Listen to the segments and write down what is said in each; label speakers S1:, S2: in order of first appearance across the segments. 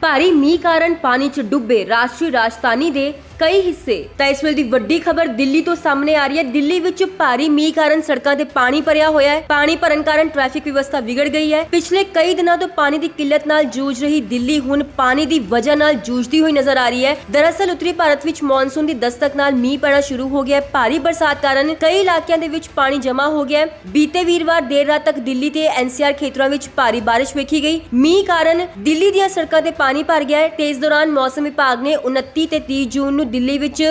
S1: ਭਾਰੀ ਮੀਂਹ ਕਾਰਨ ਪਾਣੀ 'ਚ ਡੁੱਬੇ ਰਾਸ਼ਟਰੀ ਰਾਜਧਾਨੀ ਦੇ ਕਈ ਹਿੱਸੇ। ਤਾਂ ਇਸ ਵੇਲੇ ਦੀ ਵੱਡੀ ਖਬਰ ਦਿੱਲੀ ਤੋਂ ਸਾਹਮਣੇ ਆ ਰਹੀ ਹੈ। ਦਿੱਲੀ ਵਿੱਚ ਭਾਰੀ ਮੀਂਹ ਕਾਰਨ ਸੜਕਾਂ ਤੇ ਪਾਣੀ ਭਰਿਆ ਹੋਇਆ ਹੈ। ਪਾਣੀ ਭਰਨ ਕਾਰਨ ਟ੍ਰੈਫਿਕ ਵਿਵਸਥਾ ਵਿਗੜ ਗਈ ਹੈ। ਪਿਛਲੇ ਕਈ ਦਿਨਾਂ ਤੋਂ ਪਾਣੀ ਦੀ ਕਿੱਲਤ ਨਾਲ ਜੂਝ ਰਹੀ ਦਿੱਲੀ ਹੁਣ ਪਾਣੀ ਦੀ ਵਜ੍ਹਾ ਨਾਲ ਜੂਝਦੀ ਹੋਈ ਨਜ਼ਰ ਆ ਰਹੀ ਹੈ। ਦਰਅਸਲ ਉੱਤਰੀ ਭਾਰਤ ਵਿੱਚ ਮੌਨਸੂਨ ਦੀ ਦਸਤਕ ਨਾਲ ਮੀਂਹ ਪੈਣਾ ਸ਼ੁਰੂ ਹੋ ਗਿਆ ਹੈ। ਭਾਰੀ ਬਰਸਾਤ ਕਾਰਨ ਕਈ ਇਲਾਕਿਆਂ ਦੇ ਵਿੱਚ ਪਾਣੀ ਜਮ੍ਹਾਂ ਹੋ ਗਿਆ ਹੈ। ਬੀਤੇ ਵੀਰਵਾਰ ਦੇਰ ਰਾਤ ਤੱਕ ਦਿੱਲੀ ਤੇ ਐਨਸੀਆਰ ਖੇਤਰਾਂ ਵਿੱਚ ਭਾਰੀ ਬਾਰਿਸ਼ ਵੇਖੀ ਗਈ। ਮੀਂਹ ਕਾਰਨ ਦਿੱਲੀ ਦੀਆਂ ਸੜਕਾਂ ਤੇ ਪਾਣੀ ਭਰ ਗਿਆ ਹੈ। ਤੇ ਇਸ ਦੌਰਾਨ ਮੌਸਮ ਵਿਭਾਗ ਨੇ 29 ਤੇ 30 ਜੂਨ ਨੂੰ ਦਿੱਲੀ ਵਿੱਚ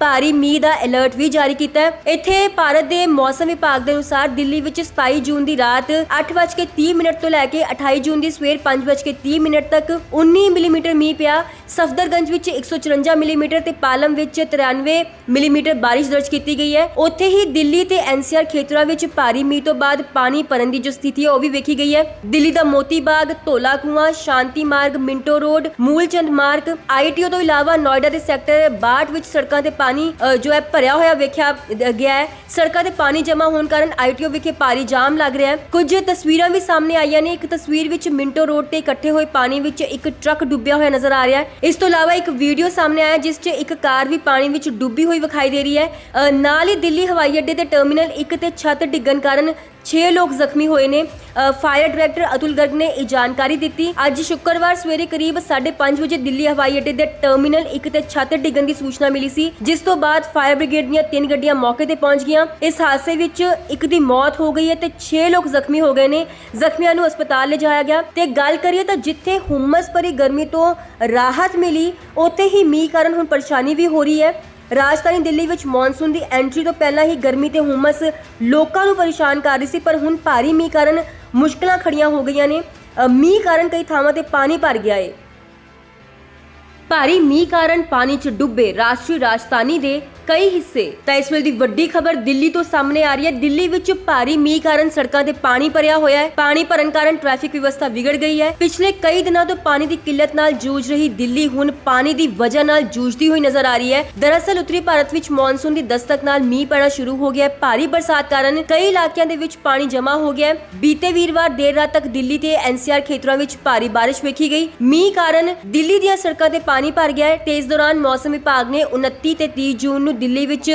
S1: ਭਾਰੀ ਮੀਂਹ ਦਾ ਅਲਰਟ ਵੀ ਜਾਰੀ ਕੀਤਾ ਹੈ। ਇੱਥੇ ਭਾਰਤ ਦੇ ਮੌਸਮ ਵਿਭਾਗ ਦੇ ਅਨੁਸਾਰ ਦਿੱਲੀ ਵਿੱਚ 27 ਜੂਨ ਦੀ ਰਾਤ 8:30 ਮਿੰਟ ਤੋਂ ਲੈ ਕੇ 28 ਜੂਨ ਦੀ ਸਵੇਰ 5:30 ਮਿੰਟ ਤੱਕ 19 ਮਿਲੀਮੀਟਰ ਮੀਂਹ ਪਿਆ। ਸਫਦਰਗੰਜ ਵਿੱਚ 154 ਮਿਲੀਮੀਟਰ ਤੇ ਪਾਲਮ ਵਿੱਚ 93 ਮਿਲੀਮੀਟਰ ਬਾਰਿਸ਼ ਦਰਜ ਕੀਤੀ ਗਈ ਹੈ। ਉੱਥੇ ਹੀ ਦਿੱਲੀ ਤੇ ਐਨਸੀਆਰ ਖੇਤਰਾਂ ਵਿੱਚ ਭਾਰੀ ਮੀਂਹ ਤੋਂ ਬਾਅਦ ਪਾਣੀ ਭਰਨ ਦੀ ਜੋ ਸਥਿਤੀ ਹੈ, ਉਹ ਵੀ ਵੇਖੀ ਗਈ ਹੈ। ਦਿੱਲੀ ਦਾ ਮੋਤੀ ਬਾਗ, ਧੋਲਾ ਕੁਆਂ, ਸ਼ਾਂਤੀ ਮਾਰਗ, ਮਿੰਟੋ ਰੋਡ, ਮੂਲਚੰਦ ਮਾਰਗ ਆਈਟੀਓ ਤੋਂ ਇਲਾਵਾ ਨੋਇਡਾ ਦੇ ਸੈਕਟਰ 62 ਵਿੱਚ ਸੜਕਾਂ ਤੇ ਪਾਣੀ ਅ, ਜੋ ਹੈ ਭਰਿਆ ਹੋਇਆ ਵੇਖਿਆ ਅ, ਗਿਆ ਹੈ। ਸੜਕਾਂ ਤੇ ਪਾਣੀ ਜਮ੍ਹਾਂ ਹੋਣ ਕਾਰਨ ਆਈਟੀਓ ਵਿਖੇ ਭਾਰੀ ਜਾਮ ਲੱਗ ਰਿਹਾ ਹੈ। ਕੁਝ ਤਸਵੀਰਾਂ ਵੀ ਸਾਹਮਣੇ ਆਈਆਂ ਨੇ। ਇੱਕ ਤਸਵੀਰ ਵਿੱਚ ਮਿੰਟੋ ਰੋਡ ਤੇ ਇਕੱਠੇ ਹੋਏ ਪਾਣੀ ਵਿੱਚ ਇੱਕ ਟਰੱਕ ਡੁੱਬਿਆ ਹੋਇਆ ਨਜ਼ਰ ਆ ਰਿਹਾ ਹੈ। ਇਸ ਤੋਂ ਇਲਾਵਾ ਇੱਕ ਵੀਡੀਓ ਸਾਹਮਣੇ ਆਇਆ ਜਿਸ 'ਚ ਇੱਕ ਕਾਰ ਵੀ ਪਾਣੀ ਵਿੱਚ ਡੁੱਬੀ ਹੋਈ ਵਿਖਾਈ ਦੇ ਰਹੀ ਹੈ। ਅ, ਨਾਲ ਹੀ ਦਿੱਲੀ ਹਵਾਈ ਅੱਡੇ ਤੇ ਟਰਮੀਨਲ 1 ਤੇ ਛੱਤ ਡਿੱਗਣ ਕਾਰਨ 6 ਲੋਕ ਜ਼ਖਮੀ ਹੋਏ ਨੇ। ਫਾਇਰ ਡਾਇਰੈਕਟਰ ਅਤੁਲ ਗਰਗ ਨੇ ਇਹ ਜਾਣਕਾਰੀ ਦਿੱਤੀ। ਅੱਜ ਸ਼ੁੱਕਰਵਾਰ ਸਵੇਰੇ ਕਰੀਬ 5:30 ਵਜੇ ਦਿੱਲੀ ਹਵਾਈ ਅੱਡੇ ਦੇ ਟਰਮੀਨਲ 1 ਤੇ ਛੱਤ ਡਿੱਗਣ ਦੀ ਸੂਚਨਾ ਮਿਲੀ ਸੀ, ਜਿਸ ਤੋਂ ਬਾਅਦ ਫਾਇਰ ਬ੍ਰਿਗੇਡ ਦੀਆਂ ਤਿੰਨ ਗੱਡੀਆਂ ਮੌਕੇ ਤੇ ਪਹੁੰਚ ਗਈਆਂ। ਇਸ ਹਾਦਸੇ ਵਿੱਚ ਇੱਕ ਦੀ ਮੌਤ ਹੋ ਗਈ ਹੈ ਤੇ 6 ਲੋਕ ਜ਼ਖਮੀ ਹੋ ਗਏ ਨੇ। ਜ਼ਖਮੀਆਂ ਨੂੰ ਹਸਪਤਾਲ ਲਿਜਾਇਆ ਗਿਆ। ਤੇ ਗੱਲ ਕਰੀਏ ਤਾਂ ਜਿੱਥੇ ਹੁਮਸ ਭਰੀ ਗਰਮੀ ਤੋਂ ਰਾਹਤ ਮਿਲੀ, ਉੱਥੇ ਹੀ ਮੀਂਹ ਕਾਰਨ ਹੁਣ ਪਰੇਸ਼ਾਨੀ ਵੀ ਹੋ ਰਹੀ ਹੈ। ਰਾਜਧਾਨੀ ਦਿੱਲੀ ਵਿੱਚ ਮੌਨਸੂਨ ਦੀ ਐਂਟਰੀ ਤੋਂ ਪਹਿਲਾਂ ਹੀ ਗਰਮੀ ਤੇ ਹੁਮਸ ਲੋਕਾਂ ਨੂੰ ਪਰੇਸ਼ਾਨ ਕਰ ਰਹੀ ਸੀ, ਪਰ ਹੁਣ ਭਾਰੀ ਮੀਂਹ ਕਾਰਨ ਮੁਸ਼ਕਲਾਂ ਖੜੀਆਂ ਹੋ ਗਈਆਂ ਨੇ। ਮੀਂਹ ਕਾਰਨ ਕਈ ਥਾਵਾਂ ਤੇ ਪਾਣੀ ਭਰ ਗਿਆ ਏ। ਭਾਰੀ ਮੀਂਹ ਕਾਰਨ ਪਾਣੀ 'ਚ ਡੁੱਬੇ ਰਾਸ਼ਟਰੀ ਰਾਜਧਾਨੀ ਦੇ ਕਈ ਹਿੱਸੇ। ਤਾਂ ਇਸ ਵੇਲੇ ਦੀ ਵੱਡੀ ਖਬਰ ਦਿੱਲੀ ਤੋਂ ਸਾਹਮਣੇ ਆ ਰਹੀ ਹੈ। ਦਿੱਲੀ ਵਿੱਚ ਭਾਰੀ ਮੀਂਹ ਕਾਰਨ ਸੜਕਾਂ ਤੇ ਪਾਣੀ ਭਰਿਆ ਹੋਇਆ ਹੈ। ਪਾਣੀ ਭਰਨ ਕਾਰਨ ਟ੍ਰੈਫਿਕ ਵਿਵਸਥਾ ਵਿਗੜ ਗਈ ਹੈ। ਪਿਛਲੇ ਕਈ ਦਿਨਾਂ ਤੋਂ ਪਾਣੀ ਦੀ ਕਿੱਲਤ ਨਾਲ ਜੂਝ ਰਹੀ ਦਿੱਲੀ ਹੁਣ ਪਾਣੀ ਦੀ ਵਜ੍ਹਾ ਨਾਲ ਜੂਝਦੀ ਹੋਈ ਨਜ਼ਰ ਆ ਰਹੀ ਹੈ। ਦਰਅਸਲ ਉੱਤਰੀ ਭਾਰਤ ਵਿੱਚ ਮੌਨਸੂਨ ਦੀ ਦਸਤਕ ਨਾਲ ਮੀਂਹ ਪੈਣਾ ਸ਼ੁਰੂ ਹੋ ਗਿਆ ਹੈ। ਭਾਰੀ ਬਰਸਾਤ ਕਾਰਨ ਕਈ ਇਲਾਕਿਆਂ ਦੇ ਵਿੱਚ ਪਾਣੀ ਜਮ੍ਹਾਂ ਹੋ ਗਿਆ ਹੈ। ਬੀਤੇ ਵੀਰਵਾਰ ਦੇਰ ਰਾਤ ਤੱਕ ਦਿੱਲੀ ਤੇ ਐਨਸੀਆਰ ਖੇਤਰਾਂ ਵਿੱਚ ਭਾਰੀ ਬਾਰਿਸ਼ ਵੇਖੀ ਗਈ। ਮੀਂਹ ਕਾਰਨ ਦਿੱਲੀ ਦੀਆਂ ਸੜਕਾਂ ਤੇ ਪਾਣੀ ਭਰ ਗਿਆ ਹੈ। ਤੇ ਇਸ ਦੌਰਾਨ ਮੌਸਮ ਵਿਭਾਗ ਨੇ 29 ਤੇ 30 ਜੂਨ ਨੂੰ ਦਿੱਲੀ ਵਿੱਚ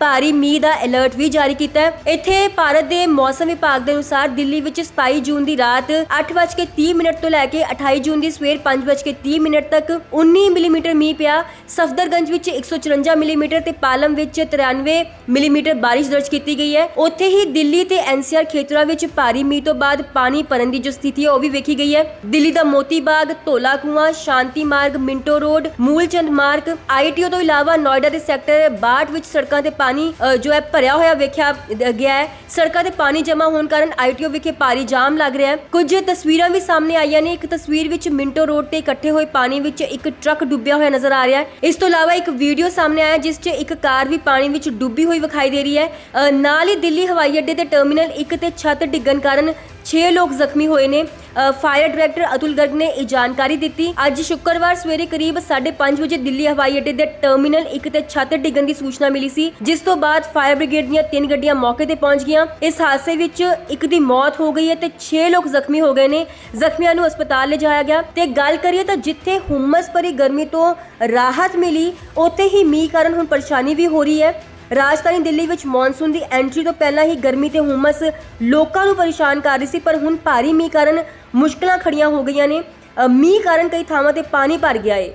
S1: ਭਾਰੀ ਮੀਂਹ ਦਾ ਅਲਰਟ ਵੀ ਜਾਰੀ ਕੀਤਾ ਹੈ। ਇੱਥੇ ਭਾਰਤ ਦੇ ਮੌਸਮ ਵਿਭਾਗ ਦੇ ਅਨੁਸਾਰ ਦਿੱਲੀ ਵਿੱਚ 27 ਜੂਨ ਦੀ ਰਾਤ 8:30 ਮਿੰਟ ਤੋਂ ਲੈ ਕੇ 28 ਜੂਨ ਦੀ ਸਵੇਰ 5:30 ਮਿੰਟ ਤੱਕ 19 ਮਿਲੀਮੀਟਰ ਮੀਂਹ ਪਿਆ। ਸਫਦਰਗੰਜ ਵਿੱਚ 154 ਮਿਲੀਮੀਟਰ ਤੇ ਪਾਲਮ ਵਿੱਚ 93 ਮਿਲੀਮੀਟਰ ਬਾਰਿਸ਼ ਦਰਜ ਕੀਤੀ ਗਈ ਹੈ। ਉੱਥੇ ਹੀ ਦਿੱਲੀ ਤੇ ਐਨਸੀਆਰ ਖੇਤਰਾਂ ਵਿੱਚ ਭਾਰੀ ਮੀਂਹ ਤੋਂ ਬਾਅਦ ਪਾਣੀ ਭਰਨ ਦੀ ਜੋ ਸਥਿਤੀ ਹੈ, ਉਹ ਵੀ ਵੇਖੀ ਗਈ ਹੈ। ਦਿੱਲੀ ਦਾ ਮੋਤੀ ਬਾਗ, ਧੋਲਾ ਕੁਆਂ, ਸ਼ਾਂਤੀ ਮਾਰਗ, ਮਿੰਟੋ ਰੋਡ, ਮੂਲਚੰਦ ਮਾਰਗ ਆਈਟੀਓ ਤੋਂ ਇਲਾਵਾ ਨੋਇਡਾ ਦੇ ਸੈਕਟਰ 62 ਵਿੱਚ ਸੜਕਾਂ ਤੇ ਪਾਣੀ ਅ, ਜੋ ਹੈ ਭਰਿਆ ਹੋਇਆ ਵੇਖਿਆ ਅ, ਗਿਆ ਹੈ। ਸੜਕਾਂ ਤੇ ਪਾਣੀ ਜਮ੍ਹਾਂ ਹੋਣ ਕਾਰਨ ਆਈਟੀਓ ਵਿਖੇ ਭਾਰੀ ਜਾਮ ਲੱਗ ਰਿਹਾ ਹੈ। ਕੁਝ ਤਸਵੀਰਾਂ ਵੀ ਸਾਹਮਣੇ ਆਈਆਂ ਨੇ। ਇੱਕ ਤਸਵੀਰ ਵਿੱਚ ਮਿੰਟੋ ਰੋਡ ਤੇ ਇਕੱਠੇ ਹੋਏ ਪਾਣੀ ਵਿੱਚ ਇੱਕ ਟਰੱਕ ਡੁੱਬਿਆ ਹੋਇਆ ਨਜ਼ਰ ਆ ਰਿਹਾ ਹੈ। ਇਸ ਤੋਂ ਇਲਾਵਾ ਇੱਕ ਵੀਡੀਓ ਸਾਹਮਣੇ ਆਇਆ ਜਿਸ 'ਚ ਇੱਕ ਕਾਰ ਵੀ ਪਾਣੀ ਵਿੱਚ ਡੁੱਬੀ ਹੋਈ ਵਿਖਾਈ ਦੇ ਰਹੀ ਹੈ। ਅ, ਨਾਲ ਹੀ ਦਿੱਲੀ ਹਵਾਈ ਅੱਡੇ ਤੇ ਟਰਮੀਨਲ 1 ਤੇ ਛੱਤ ਡਿੱਗਣ ਕਾਰਨ 6 ਲੋਕ ਜ਼ਖਮੀ ਹੋਏ ਨੇ। ਫਾਇਰ ਡਾਇਰੈਕਟਰ ਅਤੁਲ ਗਰਗ ਨੇ ਇਹ ਜਾਣਕਾਰੀ ਦਿੱਤੀ। ਅੱਜ ਸ਼ੁੱਕਰਵਾਰ ਸਵੇਰੇ ਕਰੀਬ 5:30 ਵਜੇ ਦਿੱਲੀ ਹਵਾਈ ਅੱਡੇ ਦੇ ਟਰਮੀਨਲ 1 ਤੇ ਛੱਤ ਡਿੱਗਣ ਦੀ ਸੂਚਨਾ ਮਿਲੀ ਸੀ, ਜਿਸ ਤੋਂ ਬਾਅਦ ਫਾਇਰ ਬ੍ਰਿਗੇਡ ਦੀਆਂ ਤਿੰਨ ਗੱਡੀਆਂ ਮੌਕੇ ਤੇ ਪਹੁੰਚ ਗਈਆਂ। ਇਸ ਹਾਦਸੇ ਵਿੱਚ ਇੱਕ ਦੀ ਮੌਤ ਹੋ ਗਈ ਹੈ ਤੇ 6 ਲੋਕ ਜ਼ਖਮੀ ਹੋ ਗਏ ਨੇ। ਜ਼ਖਮੀਆਂ ਨੂੰ ਹਸਪਤਾਲ ਲਿਜਾਇਆ ਗਿਆ ਤੇ ਗੱਲ ਕਰੀਏ ਤਾਂ ਜਿੱਥੇ ਹੁਮਸ ਭਰੀ ਗਰਮੀ ਤੋਂ ਰਾਹਤ ਮਿਲੀ, ਉੱਥੇ ਹੀ ਮੀਂਹ ਕਾਰਨ ਹੁਣ ਪਰੇਸ਼ਾਨੀ ਵੀ ਹੋ ਰਹੀ ਹੈ। ਰਾਜਧਾਨੀ ਦਿੱਲੀ ਵਿੱਚ ਮੌਨਸੂਨ ਦੀ ਐਂਟਰੀ ਤੋਂ ਪਹਿਲਾਂ ਹੀ ਗਰਮੀ ਤੇ ਹੁਮਸ ਲੋਕਾਂ ਨੂੰ ਪਰੇਸ਼ਾਨ ਕਰ ਰਹੀ ਸੀ, ਪਰ ਹੁਣ ਭਾਰੀ ਮੀਂਹ ਕਾਰਨ ਮੁਸ਼ਕਲਾਂ ਖੜੀਆਂ ਹੋ ਗਈਆਂ ਨੇ। ਮੀਂਹ ਕਾਰਨ ਕਈ ਥਾਵਾਂ ਤੇ ਪਾਣੀ ਭਰ ਗਿਆ ਏ।